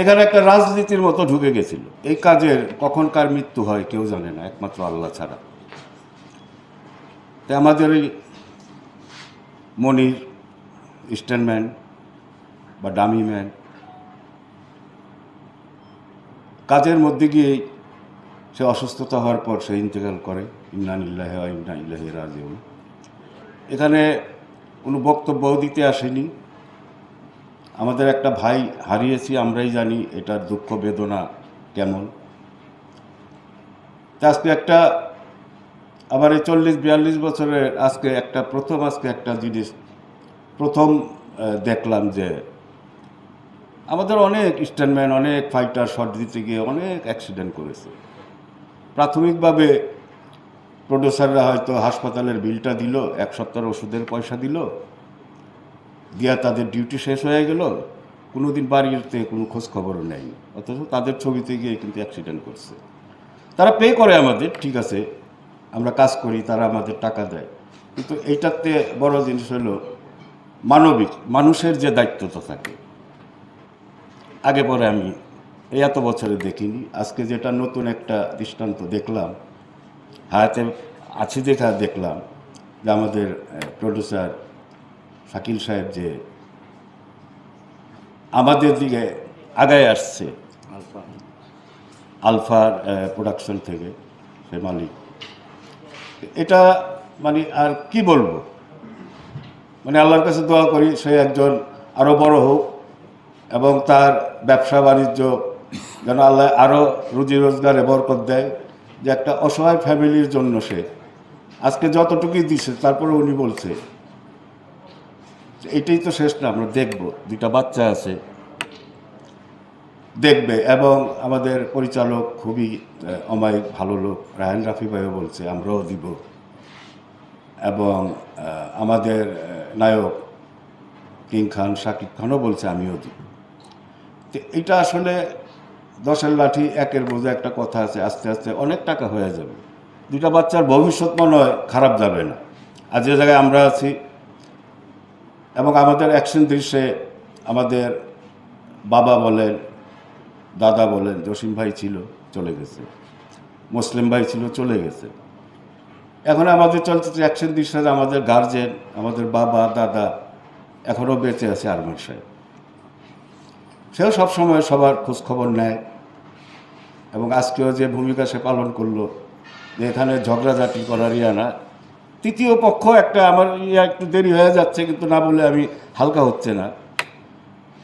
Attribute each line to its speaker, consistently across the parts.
Speaker 1: এখানে একটা রাজনীতির মতো ঢুকে গেছিল। এই কাজের কখন কার মৃত্যু হয় কেউ জানে না, একমাত্র আল্লাহ ছাড়া। তাই আমাদের ওই মনির স্ট্যান্ডম্যান বা ডামি ম্যান, কাজের মধ্যে গিয়েই সে অসুস্থতা হওয়ার পর সে ইন্তেকাল করে ইন্নান ইল্লাহ ইন্না ইল্লাহি রাজিউন। এখানে কোনো বক্তব্য দিতে আসেনি। আমাদের একটা ভাই হারিয়েছি, আমরাই জানি এটার দুঃখ বেদনা কেমন। আজকে একটা, আবার এই চল্লিশ বিয়াল্লিশ বছরের আজকে একটা, প্রথম আজকে একটা জিনিস, প্রথম দেখলাম যে আমাদের অনেক স্ট্যান্ডম্যান, অনেক ফাইটার শট দিতে গিয়ে অনেক অ্যাক্সিডেন্ট করেছে। প্রাথমিকভাবে প্রডিউসাররা হয়তো হাসপাতালের বিলটা দিল, এক সপ্তাহের ওষুধের পয়সা দিল দিয়া তাদের ডিউটি শেষ হয়ে গেল কোনো দিন বাড়িতে কোনো খোঁজ খবরও নেই। অথচ তাদের ছবিতে গিয়ে কিন্তু অ্যাক্সিডেন্ট করছে। তারা পে করে আমাদের, ঠিক আছে, আমরা কাজ করি, তারা আমাদের টাকা দেয়। কিন্তু এইটাতে বড় জিনিস হলো, মানবিক, মানুষের যে দায়িত্বটা থাকে। আগে পরে আমি এই এত বছরে দেখিনি, আজকে যেটা নতুন একটা দৃষ্টান্ত দেখলাম, হায়াতে আছি দেখা দেখলাম যে আমাদের প্রডিউসার শাকিল সাহেব যে আমাদের দিকে আগায় আসছে আলফার প্রোডাকশন থেকে সে মালিক। এটা মানে আর কি বলব? মানে আল্লাহর কাছে দোয়া করি সে একজন আরও বড় হোক এবং তার ব্যবসা বাণিজ্য যেন আল্লাহ আরও রুজি রোজগারে বরকত দেয় যে একটা অসহায় ফ্যামিলির জন্য সে। আজকে যতটুকুই দিছে তারপরে উনি বলছে এটাই তো শেষ না, আমরা দেখব। দুটা বাচ্চা আছে। দেখবে এবং আমাদের পরিচালক খুবই অমায়িক, ভালো লোক। রায়ন রাফি ভাইও বলছে, আমরাও দিব। এবং আমাদের নায়ক কিং খান, শাকিব খানও বলছে, আমিও দিব। তো এটা আসলে দশের লাঠি, একের বোঝা একটা কথা আছে, আস্তে আস্তে অনেক টাকা হয়ে যাবে। দুটা বাচ্চার ভবিষ্যৎ মনে হয় খারাপ যাবে না। আর যে জায়গায় আমরা আছি এবং আমাদের অ্যাকশন দৃশ্যে আমাদের বাবা বলেন, দাদা বলেন, জসিম ভাই ছিল, চলে গেছে। মুসলিম ভাই ছিল, চলে গেছে। এখন আমাদের চলচ্চিত্র অ্যাকশন দৃশ্যে আমাদের গার্জেন আমাদের বাবা, দাদা এখনও বেঁচে আছে আরমান সাহেব। সেও সবসময় সবার খোঁজখবর নেয় এবং আজকেও যে ভূমিকা সে পালন করল, যে এখানে ঝগড়াঝাটি করার ইয়া না তৃতীয় পক্ষ একটা আমার ইয়া একটু দেরি হয়ে যাচ্ছে, কিন্তু না বলে আমি হালকা হচ্ছে না।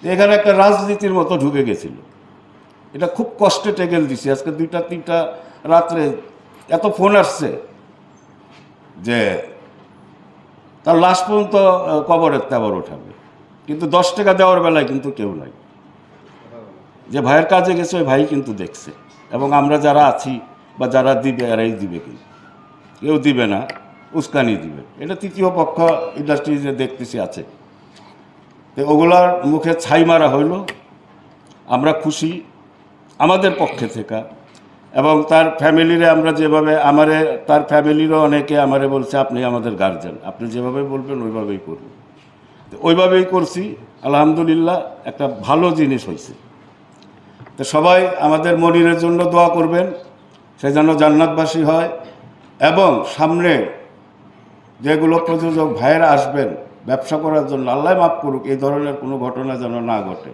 Speaker 1: এখানে একটা রাজনীতির মতো ঢুকে গেছিল। এটা খুব কষ্টে টেকেল দিছি। আজকে দুইটা, তিনটা রাত্রে এত ফোন আসছে যে তার লাশ পর্যন্ত কবরের তেবর ওঠাবে। কিন্তু দশ টাকা দেওয়ার বেলায় কিন্তু কেউ নাই। যে ভাইয়ের কাজে গেছে, ওই ভাই কিন্তু দেখছে। এবং আমরা যারা আছি বা যারা দিবে, এরাই দিবে কিন্তু। কেউ দিবে না। উস্কানি দিবে। এটা তৃতীয় পক্ষ ইন্ডাস্ট্রিজে দেখতেছি আছে। তো ওগুলার মুখে ছাই মারা হইল। আমরা খুশি আমাদের পক্ষে থেকে। এবং তার ফ্যামিলিরে আমরা যেভাবে, আমারে, তার ফ্যামিলিরও অনেকে আমারে বলছে, আপনি আমাদের গার্জেন আপনি যেভাবে বলবেন, ওইভাবেই করবেন ওইভাবেই করছি। আলহামদুলিল্লাহ একটা ভালো জিনিস হয়েছে তো সবাই আমাদের মনিরের জন্য দোয়া করবেন সে যেন জান্নাতবাসী হয়। এবং সামনে যেগুলো প্রযোজক ভাইয়েরা আসবেন, ব্যবসা করার জন্য আল্লাহ মাফ করুক, এই ধরনের কোনো ঘটনা যেন না ঘটে।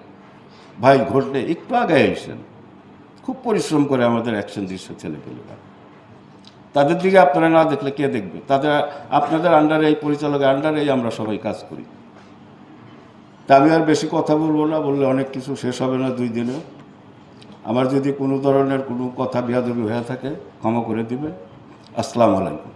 Speaker 1: ভাই, ঘটলে একটু আগে এসেছেন খুব পরিশ্রম করে আমাদের অ্যাকশন দৃশ্য ছেলেপেলেরা। তাদের দিকে আপনারা না দেখলে কে দেখবে? তাদের, আপনাদের আন্ডারে এই পরিচালকের আন্ডারেই আমরা সবাই কাজ করি। তা আমি আর বেশি কথা বলব না, বললে অনেক কিছু শেষ হবে না দুই দিনে। আমার যদি কোনো ধরনের কোনো কথা বিয়াদবি হয়ে থাকে, ক্ষমা করে দিবে আসসালামু আলাইকুম।